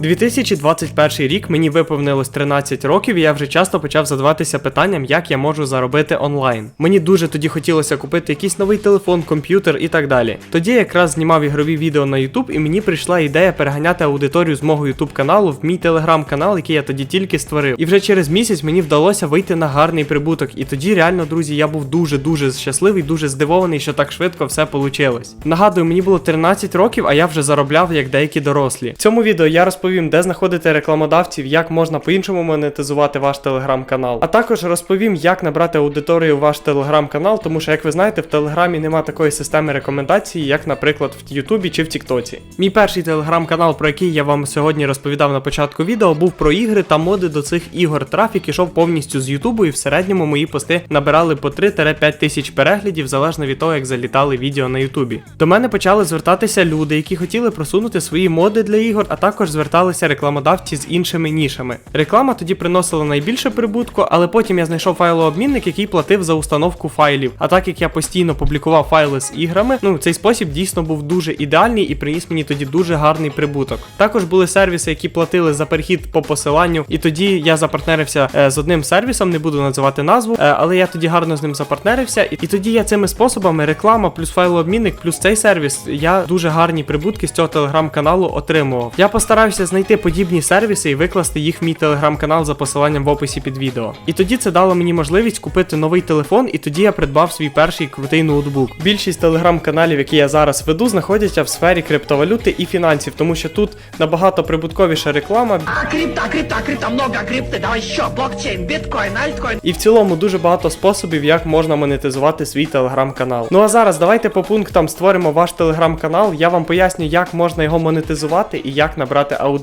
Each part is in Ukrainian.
2021 рік мені виповнилось 13 років, і я вже часто почав задаватися питанням, як я можу заробити онлайн. Мені дуже тоді хотілося купити якийсь новий телефон, комп'ютер і так далі. Тоді якраз знімав ігрові відео на YouTube, і мені прийшла ідея переганяти аудиторію з мого YouTube каналу в мій телеграм-канал, який я тоді тільки створив. І вже через місяць мені вдалося вийти на гарний прибуток. І тоді реально, друзі, я був дуже дуже щасливий, дуже здивований, що так швидко все вийшло. Нагадую, мені було 13 років, а я вже заробляв як деякі дорослі. В цьому відео я розповім, де знаходити рекламодавців, як можна по-іншому монетизувати ваш телеграм-канал. А також розповім, як набрати аудиторію ваш телеграм-канал, тому що, як ви знаєте, в телеграмі нема такої системи рекомендацій, як, наприклад, в Ютубі чи в Тіктоці. Мій перший телеграм-канал, про який я вам сьогодні розповідав на початку відео, був про ігри та моди до цих ігор. Трафік ішов повністю з Ютубу, і в середньому мої пости набирали по 3-5 тисяч переглядів залежно від того, як залітали відео на Ютубі. До мене почали звертатися люди, які хотіли просунути свої моди для ігор, а також зверталися рекламодавці з іншими нішами. Реклама тоді приносила найбільше прибутку, але потім я знайшов файлообмінник, який платив за установку файлів. А так як я постійно публікував файли з іграми, ну цей спосіб дійсно був дуже ідеальний і приніс мені тоді дуже гарний прибуток. Також були сервіси, які платили за перехід по посиланню, і тоді я запартнерився е, з одним сервісом, не буду називати назву, е, але я тоді гарно з ним запартнерився, і, і тоді я цими способами реклама плюс файлообмінник, плюс цей сервіс. Я дуже гарні прибутки з цього телеграм-каналу отримував. Я постарався знайти подібні сервіси і викласти їх в мій телеграм-канал за посиланням в описі під відео. І тоді це дало мені можливість купити новий телефон, і тоді я придбав свій перший крутий ноутбук. Більшість телеграм-каналів, які я зараз веду, знаходяться в сфері криптовалюти і фінансів, тому що тут набагато прибутковіша реклама. А, крипта, крипта, крипта, много крипты, давай еще, блокчейн, биткоин, альткоин. І в цілому дуже багато способів, як можна монетизувати свій телеграм-канал. Ну а зараз давайте по пунктам створимо ваш телеграм-канал. Я вам поясню, як можна його монетизувати і як набрати аудиторію.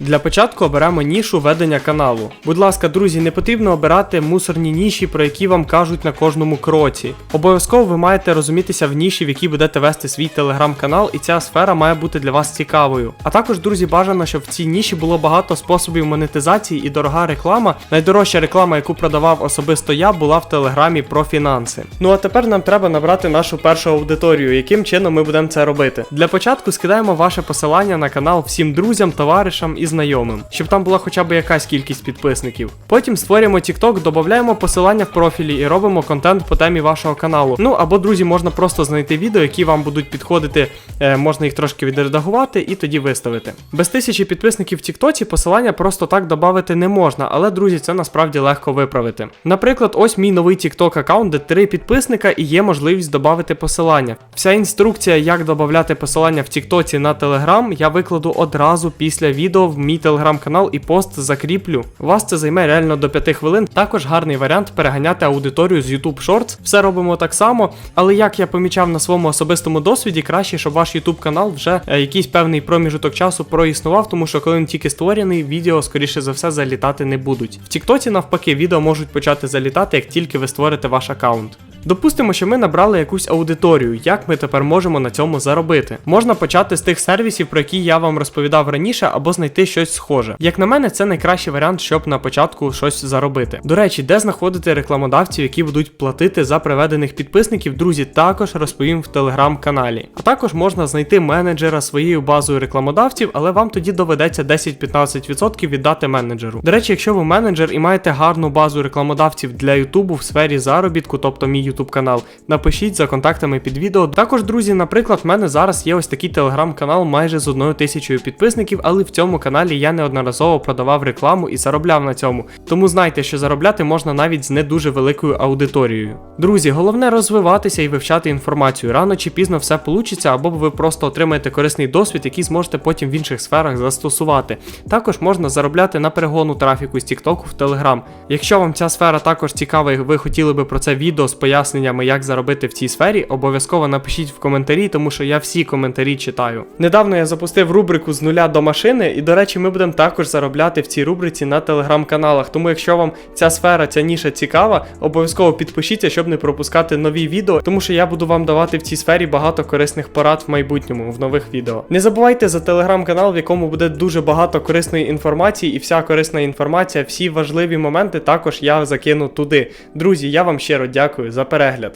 Для початку оберемо нішу ведення каналу. Будь ласка, друзі, не потрібно обирати мусорні ніші, про які вам кажуть на кожному кроці. Обов'язково ви маєте розумітися в ніші, в якій будете вести свій телеграм-канал, і ця сфера має бути для вас цікавою. А також, друзі, бажано, щоб в цій ніші було багато способів монетизації і дорога реклама. Найдорожча реклама, яку продавав особисто я, була в телеграмі про фінанси. Ну а тепер нам треба набрати нашу першу аудиторію. Яким чином ми будемо це робити? Для початку скидаємо ваше посилання на канал всім друзям, товаришам і знайомим, щоб там була хоча б якась кількість підписників. Потім створюємо TikTok, додаємо посилання в профілі і робимо контент по темі вашого каналу. Ну або друзі, можна просто знайти відео, які вам будуть підходити, е, можна їх трошки відредагувати і тоді виставити. Без тисячі підписників в TikTok посилання просто так додати не можна, але друзі, це насправді легко виправити. Наприклад, ось мій новий TikTok аккаунт, де три підписника і є можливість додати посилання. Вся інструкція, як додати посилання в TikTok на Telegram, я викладу одразу після відео в мій телеграм-канал і пост закріплю. Вас це займе реально до 5 хвилин. Також гарний варіант переганяти аудиторію з YouTube Shorts. Все робимо так само, але як я помічав на своєму особистому досвіді, краще, щоб ваш YouTube канал вже е, якийсь певний проміжок часу проіснував, тому що коли він тільки створений, відео скоріше за все залітати не будуть. В TikTok навпаки відео можуть почати залітати, як тільки ви створите ваш аккаунт. Допустимо, що ми набрали якусь аудиторію. Як ми тепер можемо на цьому заробити? Можна почати з тих сервісів, про які я вам розповідав раніше, або знайти щось схоже. Як на мене, це найкращий варіант, щоб на початку щось заробити. До речі, де знаходити рекламодавців, які будуть платити за приведених підписників, друзі, також розповім в телеграм-каналі. А також можна знайти менеджера своєю базою рекламодавців, але вам тоді доведеться 10-15% віддати менеджеру. До речі, якщо ви менеджер і маєте гарну базу рекламодавців для Ютубу в сфері заробітку, тобто мій YouTube канал, напишіть за контактами під відео. Також, друзі, наприклад, в мене зараз є ось такий телеграм-канал майже з одною тисячою підписників, але в цьому каналі я неодноразово продавав рекламу і заробляв на цьому. Тому знайте, що заробляти можна навіть з не дуже великою аудиторією. Друзі, головне розвиватися і вивчати інформацію. Рано чи пізно все получиться, або ви просто отримаєте корисний досвід, який зможете потім в інших сферах застосувати. Також можна заробляти на перегону трафіку з TikTok в Telegram. Якщо вам ця сфера також цікава, і ви хотіли би про це відео з поясненнями, як заробити в цій сфері, обов'язково напишіть в коментарі, тому що я всі коментарі читаю. Недавно я запустив рубрику з нуля до машини, і до речі, ми будемо також заробляти в цій рубриці на телеграм-каналах. Тому, якщо вам ця сфера, ця ніша цікава, обов'язково підпишіться, щоб не пропускати нові відео, тому що я буду вам давати в цій сфері багато корисних порад в майбутньому в нових відео. Не забувайте за телеграм-канал, в якому буде дуже багато корисної інформації, і вся корисна інформація, всі важливі моменти також я закину туди. Друзі, я вам щиро дякую за перегляд.